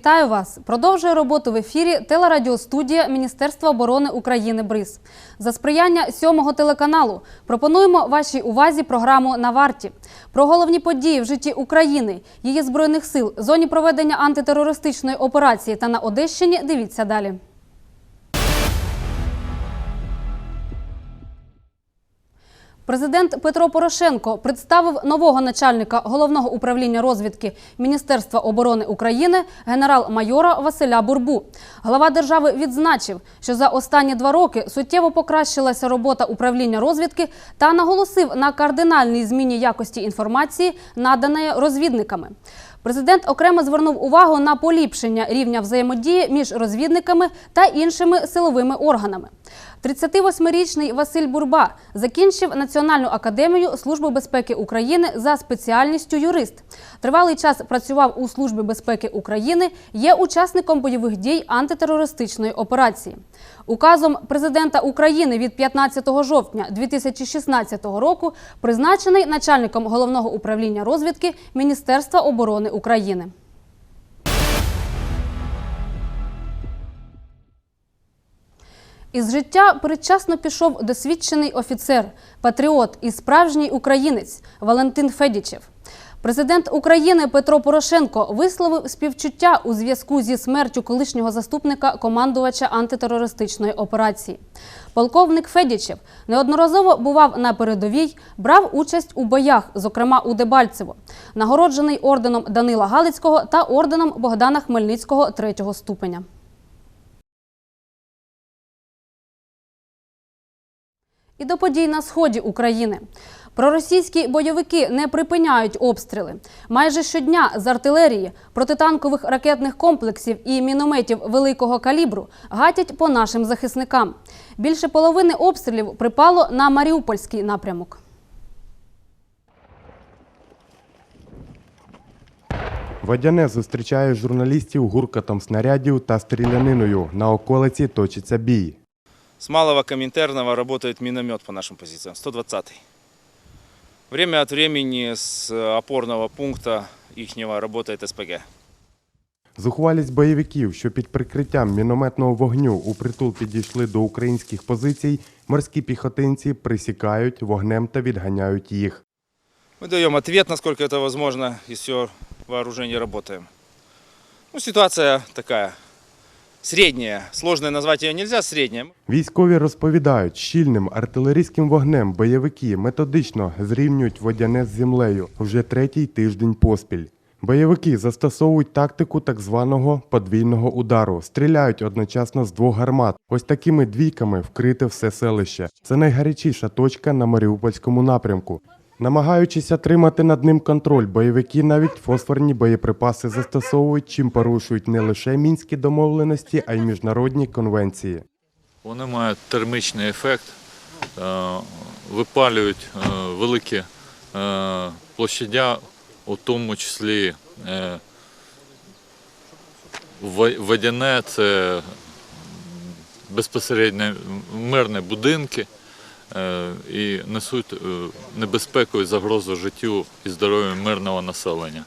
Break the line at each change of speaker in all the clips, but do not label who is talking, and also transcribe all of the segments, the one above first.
Вітаю вас! Продовжує роботу в ефірі телерадіостудія Міністерства оборони України БРИЗ. За сприяння сьомого телеканалу пропонуємо вашій увазі програму на варті про головні події в житті України, її збройних сил, зоні проведення антитерористичної операції та на Одещині. Дивіться далі. Президент Петро Порошенко представив нового начальника головного управління розвідки Міністерства оборони України генерал-майора Василя Бурбу. Глава держави відзначив, що за останні два роки суттєво покращилася робота управління розвідки та наголосив на кардинальній зміні якості інформації, наданої розвідниками. Президент окремо звернув увагу на поліпшення рівня взаємодії між розвідниками та іншими силовими органами. 38-річний Василь Бурба закінчив Національну академію Служби безпеки України за спеціальністю юрист. Тривалий час працював у Службі безпеки України, є учасником бойових дій антитерористичної операції. Указом президента України від 15 жовтня 2016 року призначений начальником головного управління розвідки Міністерства оборони України. Із життя передчасно пішов досвідчений офіцер, патріот і справжній українець Валентин Федічев. Президент України Петро Порошенко висловив співчуття у зв'язку зі смертю колишнього заступника командувача антитерористичної операції. Полковник Федічев неодноразово бував на передовій, брав участь у боях, зокрема у Дебальцево, нагороджений орденом Данила Галицького та орденом Богдана Хмельницького третього ступеня. І до подій на сході України. Проросійські бойовики не припиняють обстріли. Майже щодня з артилерії, протитанкових ракетних комплексів і мінометів великого калібру гатять по нашим захисникам. Більше половини обстрілів припало на Маріупольський напрямок.
Водяне зустрічає журналістів гуркотом снарядів та стріляниною. На околиці точиться бій.
С малого Коминтерного работает миномет по нашим позициям, 120-й. Время от времени с опорного пункта ихнего работает СПГ.
Зухвалість бойовиків, що під прикриттям мінометного вогню у притул підійшли до українських позицій, морські піхотинці присікають вогнем та відганяють їх.
Мы даем ответ, насколько это возможно, из всего вооружения работаем. Ну, ситуация такая средняя. Сложной назвать ее нельзя, средняя.
Військові розповідають, щільним артилерійським вогнем бойовики методично зрівнюють водяне з землею вже третій тиждень поспіль. Бойовики застосовують тактику так званого подвійного удару, стріляють одночасно з двох гармат. Ось такими двійками вкрите все селище. Це найгарячіша точка на Маріупольському напрямку. Намагаючись отримати над ним контроль, бойовики навіть фосфорні боєприпаси застосовують, чим порушують не лише мінські домовленості, а й міжнародні конвенції.
Вони мають термічний ефект, е, випалюють е, великі е, площадя, у тому числі водяне це безпосередньо мирні будинки і несуть е, небезпеку і загрозу життю і здоров'ю мирного населення.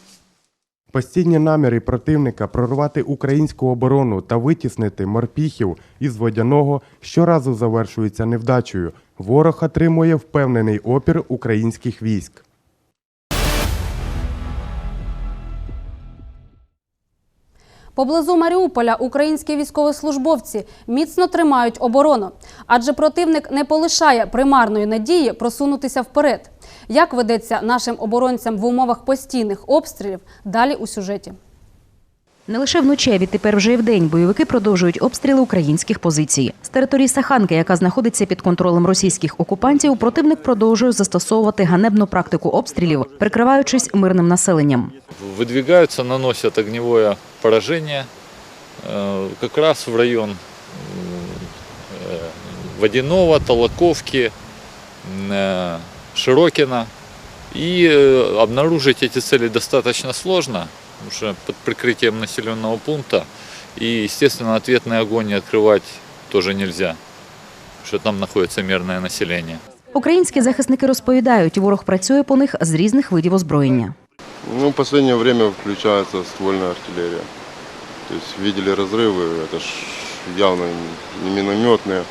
Постійні наміри противника прорвати українську оборону та витіснити морпіхів із водяного щоразу завершуються невдачею. Ворог отримує впевнений опір українських військ.
Поблизу Маріуполя українські військовослужбовці міцно тримають оборону, адже противник не полишає примарної надії просунутися вперед. Як ведеться нашим оборонцям в умовах постійних обстрілів? Далі у сюжеті.
Не лише вночі, а відтепер вже і вдень бойовики продовжують обстріли українських позицій. З території Саханки, яка знаходиться під контролем російських окупантів, противник продовжує застосовувати ганебну практику обстрілів, прикриваючись мирним населенням.
выдвигаются, наносят огневое поражение э, как раз в район м, э, Водяного, Толоковки, м, э, Широкина. И э, обнаружить эти цели достаточно сложно, потому что под прикрытием населенного пункта. И, естественно, ответный огонь открывать тоже нельзя, потому что там находится мирное население.
Українські захисники розповідають, ворог працює по них з різних видів озброєння.
Ну, в последнее время включается ствольная артиллерия. То есть видели разрывы, это ж явно не минометные,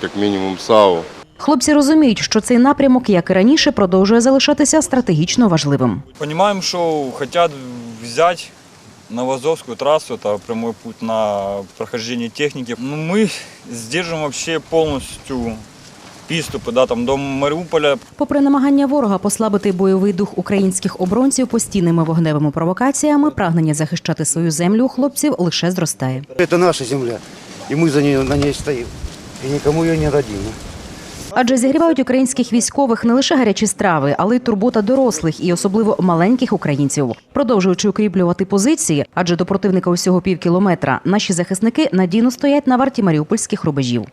как минимум САУ.
Хлопці розуміють, що цей напрямок, як і раніше, продовжує залишатися стратегічно важливим.
Понимаем, что хотят взять Новозовскую трассу, это прямой путь на прохождение техники. Но мы сдержим вообще полностью приступы да, там, до Мариуполя.
Попри намагання ворога послабити бойовий дух українських оборонців постійними вогневими провокаціями, прагнення захищати свою землю у хлопців лише зростає.
Это наша земля, и мы за нее, на ней стоим. И никому ее не дадим.
Адже зігрівають українських військових не лише гарячі страви, але й турбота дорослих і особливо маленьких українців. Продовжуючи укріплювати позиції, адже до противника усього пів кілометра, наші захисники надійно стоять на варті маріупольських рубежів.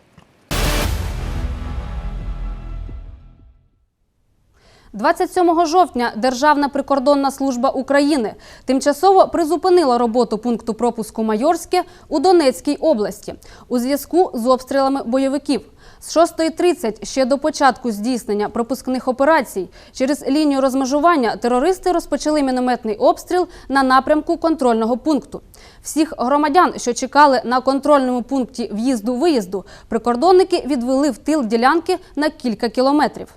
27 жовтня Державна прикордонна служба України тимчасово призупинила роботу пункту пропуску Майорське у Донецькій області у зв'язку з обстрілами бойовиків. З 6.30 ще до початку здійснення пропускних операцій через лінію розмежування терористи розпочали мінометний обстріл на напрямку контрольного пункту. Всіх громадян, що чекали на контрольному пункті в'їзду-виїзду, прикордонники відвели в тил ділянки на кілька кілометрів.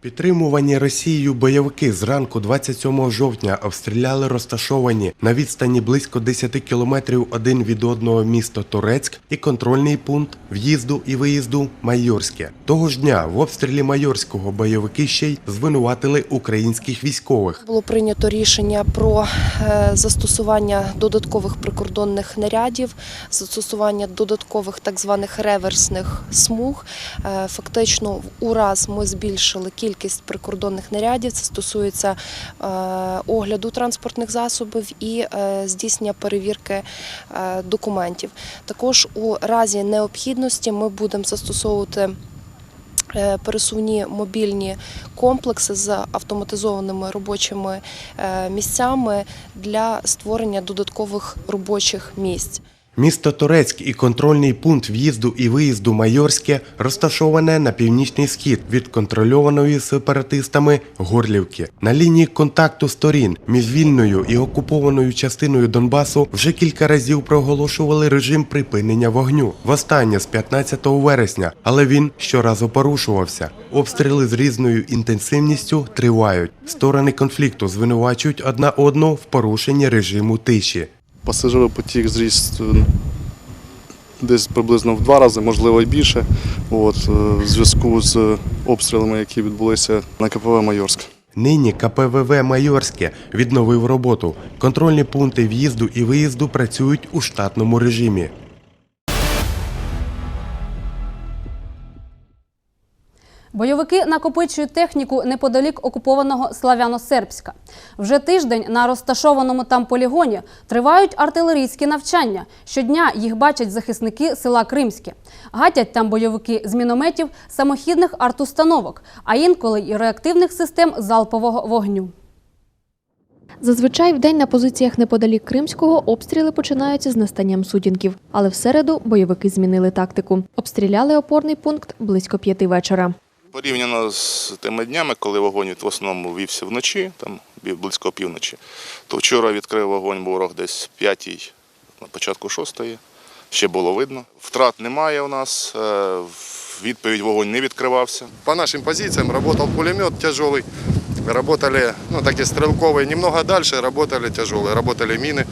Підтримувані Росією бойовики зранку 27 жовтня обстріляли розташовані на відстані близько 10 кілометрів один від одного місто Турецьк і контрольний пункт в'їзду і виїзду Майорське. Того ж дня в обстрілі Майорського бойовики ще й звинуватили українських військових.
Було прийнято рішення про е, застосування додаткових прикордонних нарядів, застосування додаткових так званих реверсних смуг. Е, Фактично, у раз ми збільшили кількість прикордонних нарядів. Це стосується е, огляду транспортних засобів і е, здійснення перевірки е, документів. Також у разі необхідності ми будемо застосовувати. Пересувні мобільні комплекси з автоматизованими робочими місцями для створення додаткових робочих місць.
Місто Турецьк і контрольний пункт в'їзду і виїзду Майорське розташоване на північний схід від контрольованої сепаратистами Горлівки. На лінії контакту сторін між вільною і окупованою частиною Донбасу вже кілька разів проголошували режим припинення вогню. Востаннє з 15 вересня, але він щоразу порушувався. Обстріли з різною інтенсивністю тривають. Сторони конфлікту звинувачують одна одну в порушенні режиму тиші.
Пасажиропотік зріс е, десь приблизно в два рази, можливо і більше, от, е, в зв'язку з обстрілами, які відбулися на КПВ Майорськ.
Нині КПВВ Майорське відновив роботу. Контрольні пункти в'їзду і виїзду працюють у штатному режимі.
Бойовики накопичують техніку неподалік окупованого Славяно-Сербська. Вже тиждень на розташованому там полігоні тривають артилерійські навчання. Щодня їх бачать захисники села Кримське. Гатять там бойовики з мінометів, самохідних артустановок, а інколи й реактивних систем залпового вогню.
Зазвичай в день на позиціях неподалік Кримського обстріли починаються з настанням сутінків. Але в середу бойовики змінили тактику. Обстріляли опорний пункт близько п'яти вечора.
Порівняно з тими днями, коли вогонь в основному вівся вночі, там бі- близько півночі, то вчора відкрив вогонь ворог десь в п'ятій, на початку шостої. Ще було видно. Втрат немає у нас. е, в Відповідь вогонь не відкривався.
По нашим позициям работал пулемет тяжелый, работали, ну, такие стрелковые, немного дальше работали тяжелые, работали мины,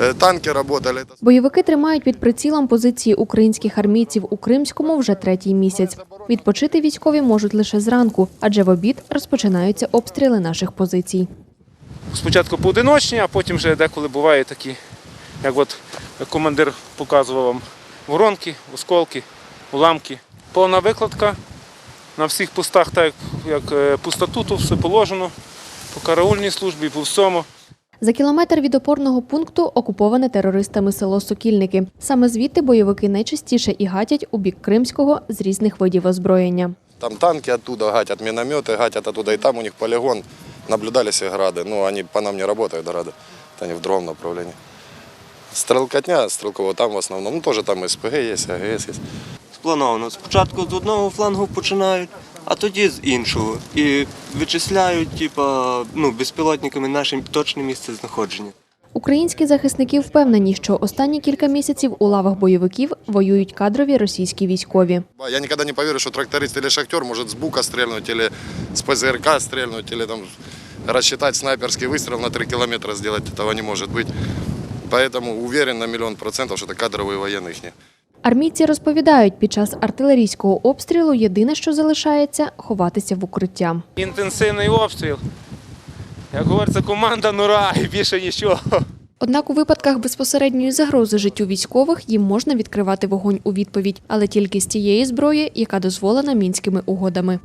э, танки работали.
Бойовики тримають під прицілом позиції українських армійців у Кримському вже третій місяць. Відпочити військові можуть лише зранку, адже в обід розпочинаються обстріли наших позицій.
спочатку поодиночні, а потім вже деколи бувають такі, як от командир показував вам воронки, осколки, уламки. Повна викладка на всіх постах, так як е, по статуту, все положено, по караульній службі, по всьому.
За кілометр від опорного пункту окуповане терористами село Сокільники. Саме звідти бойовики найчастіше і гатять у бік Кримського з різних видів озброєння.
Там танки оттуда гатят, минометы гатят оттуда, и там у них полигон, наблюдались и грады. Ну, они по нам не работают, грады, это они в другом направлении. Стрелкотня стрелкового там в основном, ну, тоже там СПГ есть, АГС есть.
Сплановано. Спочатку з одного флангу починають, а тоді з іншого. І вичисляють, типа, ну, безпілотниками наше точне місце знаходження.
Українські захисники впевнені, що останні кілька місяців у лавах бойовиків воюють кадрові російські військові.
Я никогда не поверю, что тракторист или шахтер может с бука стрельнуть или с ПЗРК стрельнуть или там рассчитать снайперский выстрел на 3 километра сделать. Этого не может быть. Поэтому уверен на миллион процентов, что это кадровые военные.
Армійці розповідають, під час артилерійського обстрілу єдине, що залишається ховатися в укриття.
Інтенсивний обстріл. Як говориться, команда нура і більше нічого.
Однак у випадках безпосередньої загрози життю військових їм можна відкривати вогонь у відповідь, але тільки з тієї зброї, яка дозволена мінськими угодами.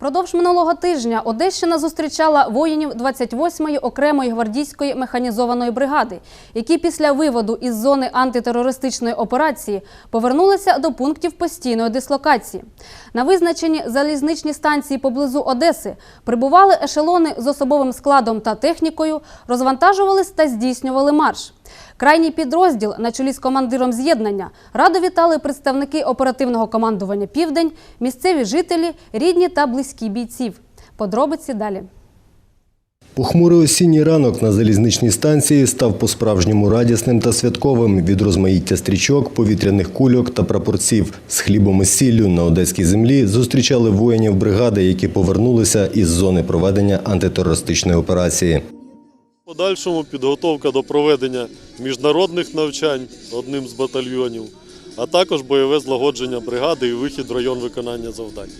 Продовж минулого тижня Одещина зустрічала воїнів 28-ї окремої гвардійської механізованої бригади, які після виводу із зони антитерористичної операції повернулися до пунктів постійної дислокації. На визначені залізничні станції поблизу Одеси прибували ешелони з особовим складом та технікою, розвантажувались та здійснювали марш. Крайній підрозділ на чолі з командиром з'єднання радо вітали представники оперативного командування Південь, місцеві жителі, рідні та близькі бійців. Подробиці далі.
Похмурий осінній ранок на залізничній станції став по-справжньому радісним та святковим від розмаїття стрічок, повітряних кульок та прапорців. З хлібом і сіллю на одеській землі зустрічали воїнів бригади, які повернулися із зони проведення антитерористичної операції.
Подальшому підготовка до проведення міжнародних навчань одним з батальйонів, а також бойове злагодження бригади і вихід в район виконання завдань.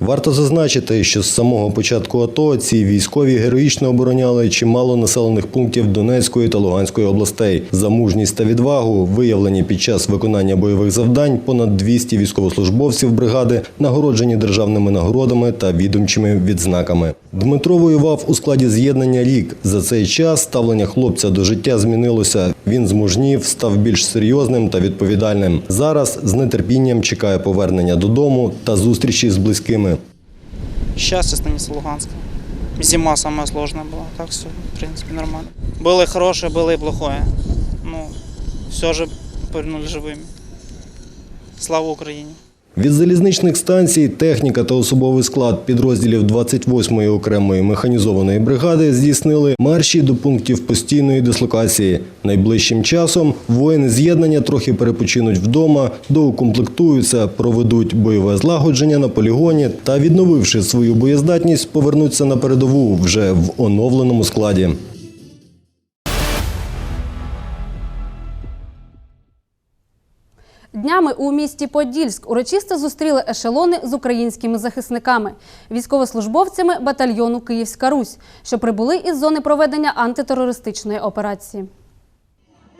Варто зазначити, що з самого початку АТО ці військові героїчно обороняли чимало населених пунктів Донецької та Луганської областей. За мужність та відвагу, виявлені під час виконання бойових завдань, понад 200 військовослужбовців бригади нагороджені державними нагородами та відомчими відзнаками. Дмитро воював у складі з'єднання рік. За цей час ставлення хлопця до життя змінилося. Він змужнів, став більш серйозним та відповідальним. Зараз з нетерпінням чекає повернення додому та зустрічі з близькими.
Сейчас я станица Луганска. Зима самая сложная была, так все, в принципе, нормально. Было и хорошее, было и плохое. Ну, все же повернули живыми. Слава Украине!
Від залізничних станцій техніка та особовий склад підрозділів 28-ї окремої механізованої бригади здійснили марші до пунктів постійної дислокації. Найближчим часом воїни з'єднання трохи перепочинуть вдома, доукомплектуються, проведуть бойове злагодження на полігоні та, відновивши свою боєздатність, повернуться на передову вже в оновленому складі.
Днями у місті Подільськ урочисто зустріли ешелони з українськими захисниками, військовослужбовцями батальйону Київська Русь, що прибули із зони проведення антитерористичної операції.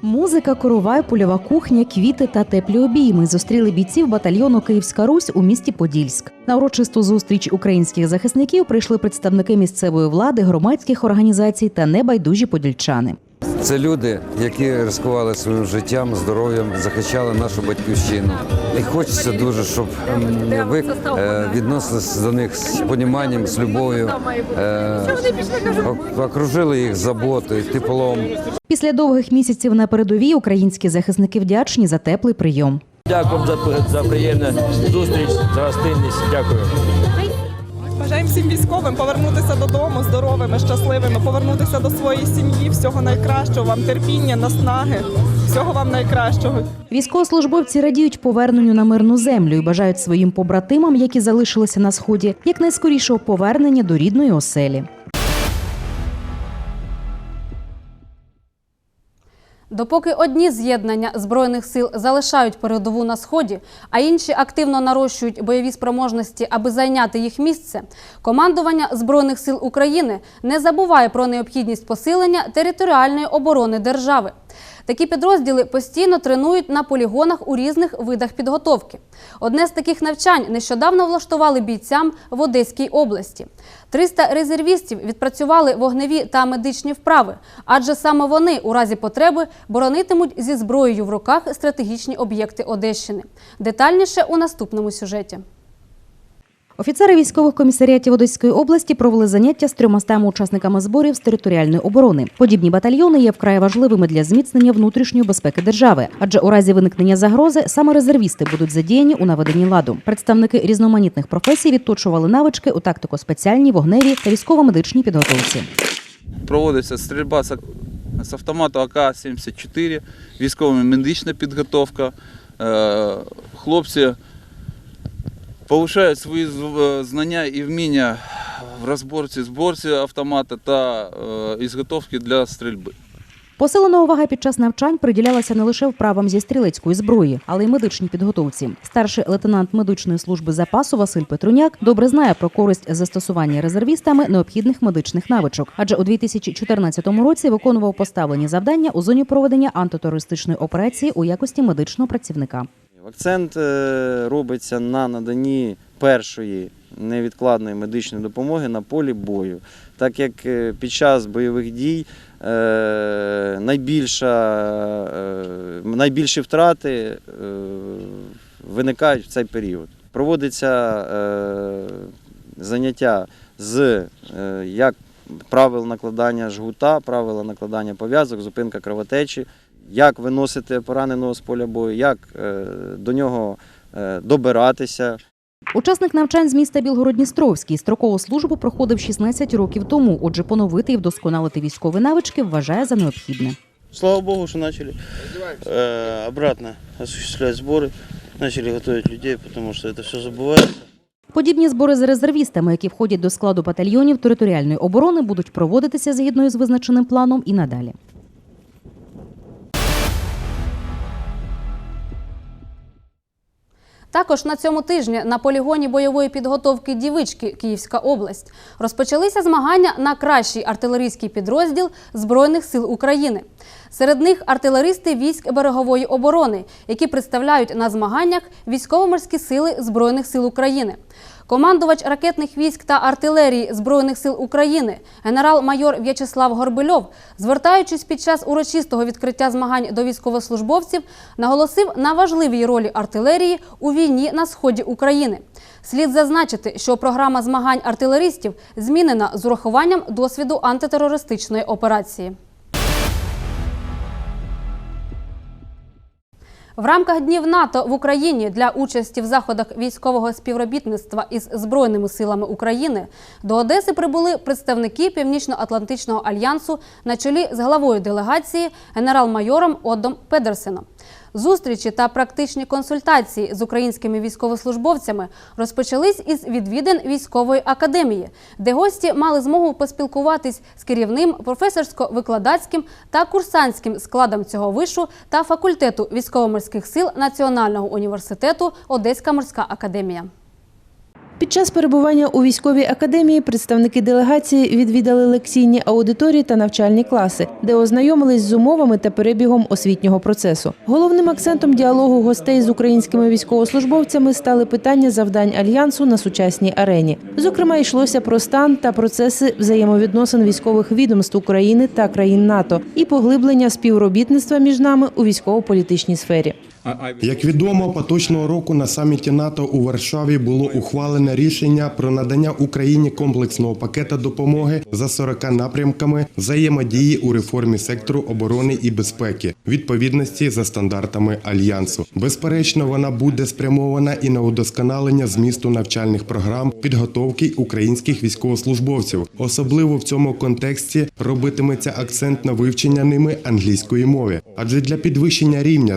Музика, коровай, польова кухня, квіти та теплі обійми зустріли бійців батальйону Київська Русь у місті Подільськ. На урочисту зустріч українських захисників прийшли представники місцевої влади, громадських організацій та небайдужі подільчани.
Це люди, які ризикували своїм життям, здоров'ям, захищали нашу батьківщину. І хочеться дуже, щоб ви е, відносились до них з поніманням, з любов'ю, е, окружили їх заботою, теплом.
Після довгих місяців на передовій українські захисники вдячні за теплий прийом.
Дякую за, за приємну зустріч, за гостинність. Дякую.
Бажаємо всім військовим повернутися додому здоровими, щасливими, повернутися до своєї сім'ї. Всього найкращого, вам терпіння, наснаги, всього вам найкращого.
Військовослужбовці радіють поверненню на мирну землю і бажають своїм побратимам, які залишилися на сході, якнайскорішого повернення до рідної оселі.
Допоки одні з'єднання збройних сил залишають передову на сході, а інші активно нарощують бойові спроможності, аби зайняти їх місце, командування збройних сил України не забуває про необхідність посилення територіальної оборони держави. Такі підрозділи постійно тренують на полігонах у різних видах підготовки. Одне з таких навчань нещодавно влаштували бійцям в Одеській області. 300 резервістів відпрацювали вогневі та медичні вправи, адже саме вони у разі потреби боронитимуть зі зброєю в руках стратегічні об'єкти Одещини. Детальніше у наступному сюжеті.
Офіцери військових комісаріатів Одеської області провели заняття з 300 учасниками зборів з територіальної оборони. Подібні батальйони є вкрай важливими для зміцнення внутрішньої безпеки держави, адже у разі виникнення загрози саме резервісти будуть задіяні у наведенні ладу. Представники різноманітних професій відточували навички у тактико-спеціальній, вогневій та військово-медичній підготовці.
проводиться стрільба з автомату АК-74, військово-медична підготовка. Е, Хлопці повишають свої е, знання і вміння в розборці, зборці автомата та ізготовки для стрільби.
Посилена увага під час навчань приділялася не лише вправам зі стрілецької зброї, але й медичній підготовці. Старший лейтенант медичної служби запасу Василь Петруняк добре знає про користь застосування резервістами необхідних медичних навичок, адже у 2014 році виконував поставлені завдання у зоні проведення антитерористичної операції у якості медичного працівника.
Акцент е, робиться на наданні першої невідкладної медичної допомоги на полі бою, так як е, під час бойових дій е, найбільша, найбільші втрати виникають в цей період. Проводиться заняття з як правил накладання жгута, правила накладання пов'язок, зупинка кровотечі, як виносити пораненого з поля бою, як е, до нього е, добиратися.
Учасник навчань з міста Білгород-Дністровський строкову службу проходив 16 років тому. Отже, поновити і вдосконалити військові навички вважає за необхідне.
Слава Богу, что начали э, обратно осуществлять сборы, начали готовить людей, потому что это все забывается.
Подібні збори з резервістами, які входять до складу батальйонів територіальної оборони, будуть проводитися згідно із визначеним планом і надалі.
Також на цьому тижні на полігоні бойової підготовки Дівички Київська область розпочалися змагання на кращий артилерійський підрозділ Збройних сил України. Серед них артилеристи військ берегової оборони, які представляють на змаганнях військово-морські сили Збройних сил України. Командувач ракетних військ та артилерії Збройних сил України, генерал-майор В'ячеслав Горбильов, звертаючись під час урочистого відкриття змагань до військовослужбовців, наголосив на важливій ролі артилерії у війні на сході України. Слід зазначити, що програма змагань артилеристів змінена з урахуванням досвіду антитерористичної операції. В рамках днів НАТО в Україні для участі в заходах військового співробітництва із Збройними силами України до Одеси прибули представники Північно-Атлантичного альянсу на чолі з главою делегації генерал-майором Одом Педерсеном. Зустрічі та практичні консультації з українськими військовослужбовцями розпочались із відвідин військової академії, де гості мали змогу поспілкуватись з керівним професорсько-викладацьким та курсантським складом цього вишу та факультету військово-морських сил Національного університету Одеська морська академія.
Під час перебування у військовій академії представники делегації відвідали лекційні аудиторії та навчальні класи, де ознайомились з умовами та перебігом освітнього процесу. Головним акцентом діалогу гостей з українськими військовослужбовцями стали питання завдань альянсу на сучасній арені. Зокрема, йшлося про стан та процеси взаємовідносин військових відомств України та країн НАТО і поглиблення співробітництва між нами у військово-політичній сфері.
Як відомо, поточного року на саміті НАТО у Варшаві було ухвалене рішення про надання Україні комплексного пакета допомоги за 40 напрямками взаємодії у реформі сектору оборони і безпеки, відповідності за стандартами альянсу. Безперечно, вона буде спрямована і на удосконалення змісту навчальних програм підготовки українських військовослужбовців. Особливо в цьому контексті робитиметься акцент на вивчення ними англійської мови, адже для підвищення рівня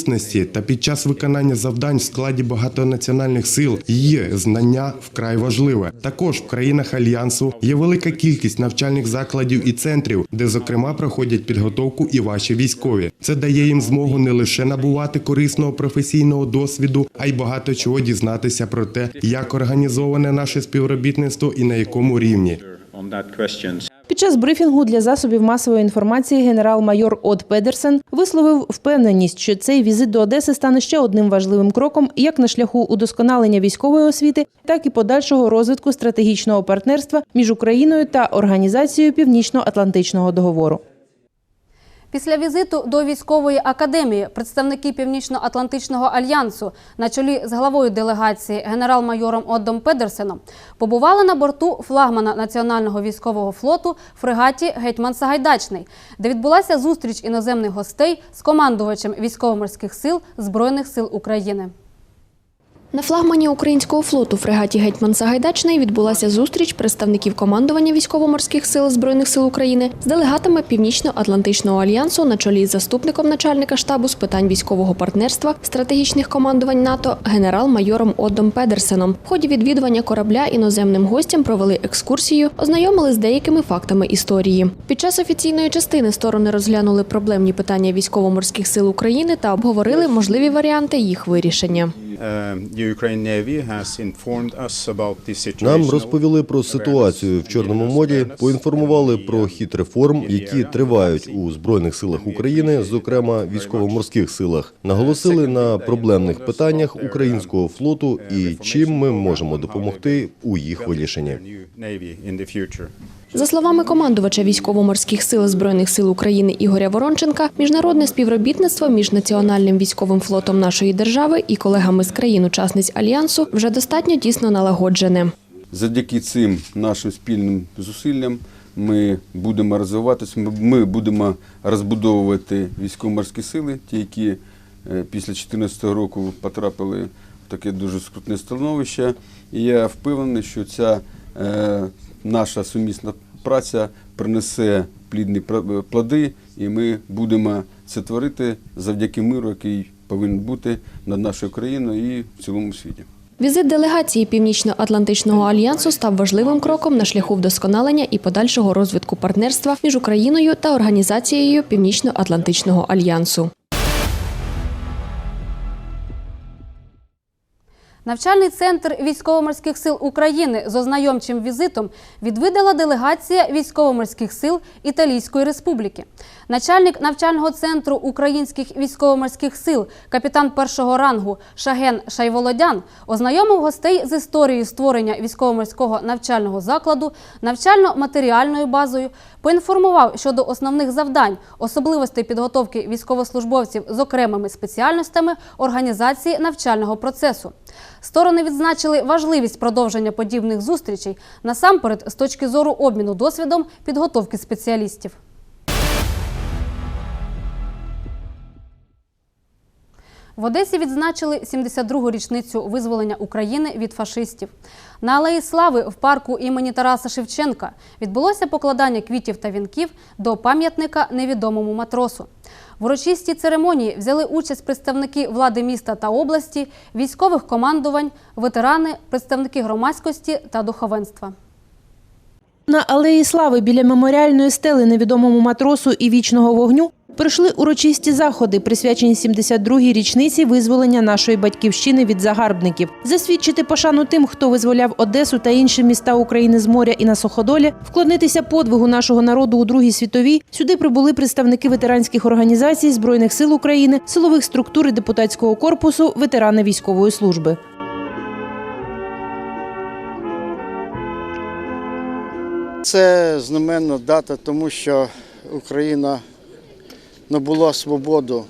взаємосумісності та під час виконання завдань в складі багатонаціональних сил її знання вкрай важливе. Також в країнах альянсу є велика кількість навчальних закладів і центрів, де зокрема проходять підготовку і ваші військові. Це дає їм змогу не лише набувати корисного професійного досвіду, а й багато чого дізнатися про те, як організоване наше співробітництво і на якому рівні.
Під час брифінгу для засобів масової інформації генерал-майор От Педерсен висловив впевненість, що цей візит до Одеси стане ще одним важливим кроком як на шляху удосконалення військової освіти, так і подальшого розвитку стратегічного партнерства між Україною та Організацією Північно-Атлантичного договору.
Після візиту до військової академії представники Північно-Атлантичного альянсу на чолі з главою делегації генерал-майором Оддом Педерсеном побували на борту флагмана Національного військового флоту фрегаті Гетьман Сагайдачний, де відбулася зустріч іноземних гостей з командувачем військово-морських сил Збройних сил України.
На флагмані українського флоту фрегаті Гетьман Сагайдачний відбулася зустріч представників командування військово-морських сил Збройних сил України з делегатами Північно-Атлантичного альянсу на чолі з заступником начальника штабу з питань військового партнерства, стратегічних командувань НАТО генерал-майором Оддом Педерсеном. В ході відвідування корабля іноземним гостям провели екскурсію, ознайомили з деякими фактами історії. Під час офіційної частини сторони розглянули проблемні питання військово-морських сил України та обговорили можливі варіанти їх вирішення.
Нам розповіли про ситуацію в Чорному морі, поінформували про хід реформ, які тривають у збройних силах України, зокрема військово-морських силах. Наголосили на проблемних питаннях українського флоту і чим ми можемо допомогти у їх вирішенні.
За словами командувача військово-морських сил Збройних сил України Ігоря Воронченка, міжнародне співробітництво між національним військовим флотом нашої держави і колегами з країн-учасниць альянсу вже достатньо тісно налагоджене.
Завдяки цим нашим спільним зусиллям ми будемо розвиватися, ми- будемо розбудовувати військово-морські сили, ті, які е, після 2014 року потрапили в таке дуже скрутне становище. І я впевнений, що ця е, наша сумісна праця принесе плідні пра- плоди, і ми будемо це творити завдяки миру, який повинен бути над нашою країною і в цілому світі.
Візит делегації Північно-Атлантичного альянсу став важливим кроком на шляху вдосконалення і подальшого розвитку партнерства між Україною та організацією Північно-Атлантичного альянсу.
Навчальний центр військово-морських сил України з ознайомчим візитом відвідала делегація військово-морських сил Італійської Республіки. Начальник навчального центру українських військово-морських сил, капітан першого рангу Шаген Шайволодян, ознайомив гостей з історією створення військово-морського навчального закладу, навчально-матеріальною базою, поінформував щодо основних завдань, особливостей підготовки військовослужбовців з окремими спеціальностями організації навчального процесу. Сторони відзначили важливість продовження подібних зустрічей насамперед з точки зору обміну досвідом підготовки спеціалістів. В Одесі відзначили 72-гу річницю визволення України від фашистів. На Алеї Слави в парку імені Тараса Шевченка відбулося покладання квітів та вінків до пам'ятника невідомому матросу. В урочистій церемонії взяли участь представники влади міста та області, військових командувань, ветерани, представники громадськості та духовенства.
На алеї слави біля меморіальної стели невідомому матросу і вічного вогню пройшли урочисті заходи, присвячені 72-й річниці визволення нашої батьківщини від загарбників. Засвідчити пошану тим, хто визволяв Одесу та інші міста України з моря і на суходолі, вклонитися подвигу нашого народу у Другій світовій. Сюди прибули представники ветеранських організацій збройних сил України, силових структур і депутатського корпусу, ветерани військової служби.
Це знаменна дата, тому що Україна набула свободу,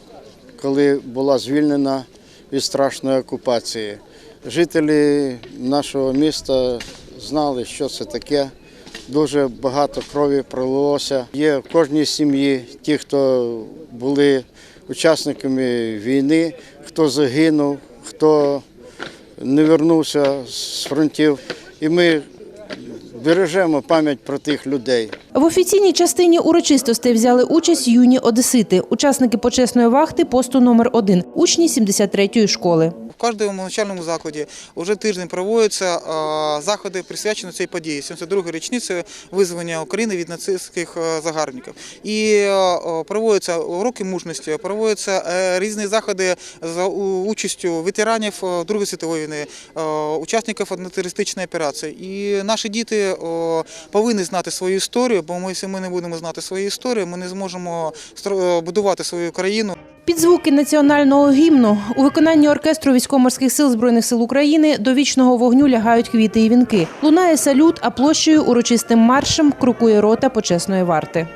коли була звільнена від страшної окупації. Жителі нашого міста знали, що це таке. Дуже багато крові пролилося. Є в кожній сім'ї ті, хто були учасниками війни, хто загинув, хто не вернувся з фронтів. І ми бережемо пам'ять про тих людей.
В офіційній частині урочистостей взяли участь юні одесити, учасники почесної вахти посту номер 1 учні 73-ї школи.
В кожному навчальному закладі вже тиждень проводяться заходи, присвячені цій події 72-ї річниці визволення України від нацистських загарбників. І проводяться уроки мужності, проводяться е, різні заходи за участю ветеранів Другої світової війни, учасників антитерористичної операції. І наші діти повинні знати свою історію, бо ми, якщо ми не будемо знати свою історію, ми не зможемо будувати свою країну.
Під звуки національного гімну у виконанні оркестру військово-морських сил збройних сил України до вічного вогню лягають квіти і вінки. Лунає салют, а площею урочистим маршем крокує рота почесної варти.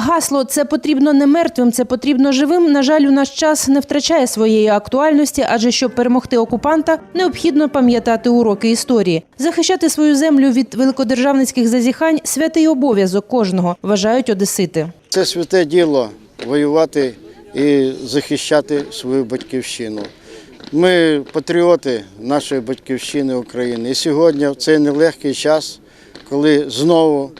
Гасло це потрібно не мертвим, це потрібно живим. На жаль, у наш час не втрачає своєї актуальності, адже щоб перемогти окупанта, необхідно пам'ятати уроки історії. Захищати свою землю від великодержавницьких зазіхань святий обов'язок кожного, вважають одесити.
Це святе діло воювати і захищати свою батьківщину. Ми патріоти нашої батьківщини України. І сьогодні, в цей нелегкий час, коли знову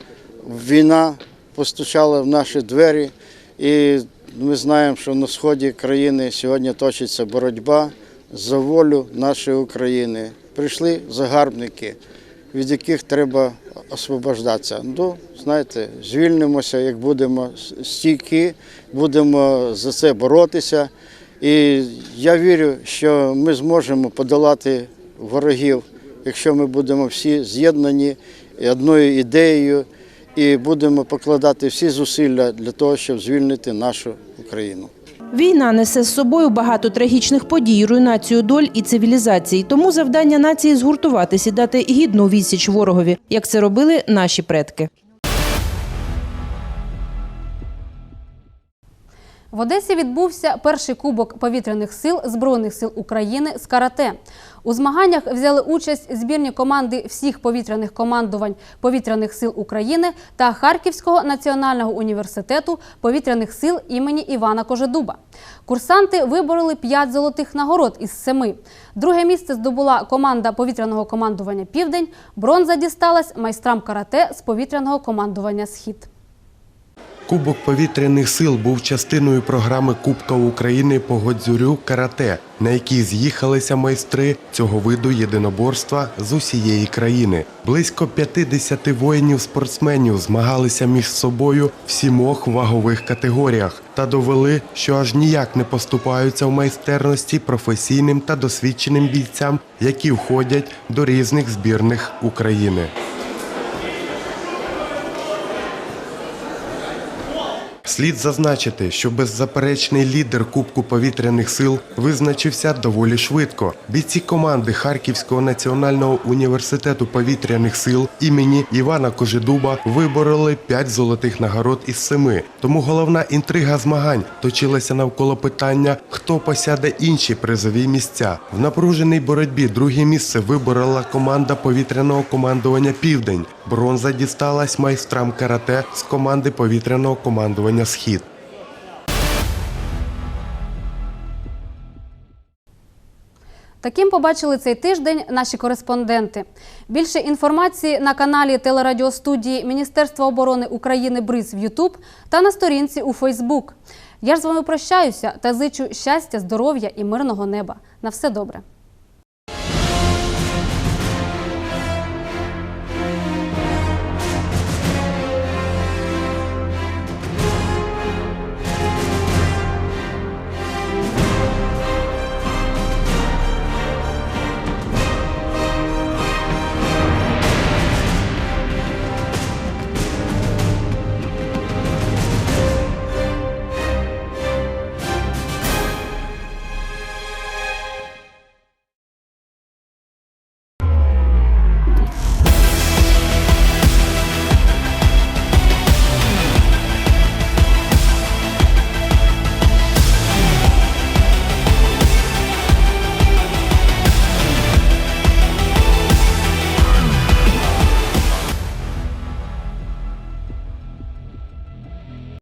війна постучала в наші двері, і ми знаємо, що на сході країни сьогодні точиться боротьба за волю нашої України. Прийшли загарбники, від яких треба освобождатися. Ну, знаєте, звільнимося, як будемо стійкі, будемо за це боротися. І я вірю, що ми зможемо подолати ворогів, якщо ми будемо всі з'єднані одною ідеєю і будемо покладати всі зусилля для того, щоб звільнити нашу Україну.
Війна несе з собою багато трагічних подій, руйнацію доль і цивілізацій. Тому завдання нації згуртуватись і дати гідну відсіч ворогові, як це робили наші предки.
В Одесі відбувся перший кубок повітряних сил Збройних сил України з карате. У змаганнях взяли участь збірні команди всіх повітряних командувань повітряних сил України та Харківського національного університету повітряних сил імені Івана Кожедуба. Курсанти вибороли 5 золотих нагород із 7. Друге місце здобула команда повітряного командування Південь. Бронза дісталась майстрам карате з повітряного командування Схід.
Кубок повітряних сил був частиною програми Кубка України по Годзюрю карате, на якій з'їхалися майстри цього виду єдиноборства з усієї країни. Близько 50 воїнів-спортсменів змагалися між собою в сімох вагових категоріях та довели, що аж ніяк не поступаються в майстерності професійним та досвідченим бійцям, які входять до різних збірних України. Слід зазначити, що беззаперечний лідер Кубку повітряних сил визначився доволі швидко. Бійці команди Харківського національного університету повітряних сил імені Івана Кожедуба вибороли 5 золотих нагород із 7. Тому головна інтрига змагань точилася навколо питання, хто посяде інші призові місця. В напруженій боротьбі друге місце виборола команда повітряного командування Південь. Бронза дісталась майстрам карате з команди повітряного командування Схід.
Таким побачили цей тиждень наші кореспонденти. Більше інформації на каналі телерадіостудії Міністерства оборони України БРИЗ в Ютуб та на сторінці у Фейсбук. Я ж з вами прощаюся та зичу щастя, здоров'я і мирного неба. На все добре.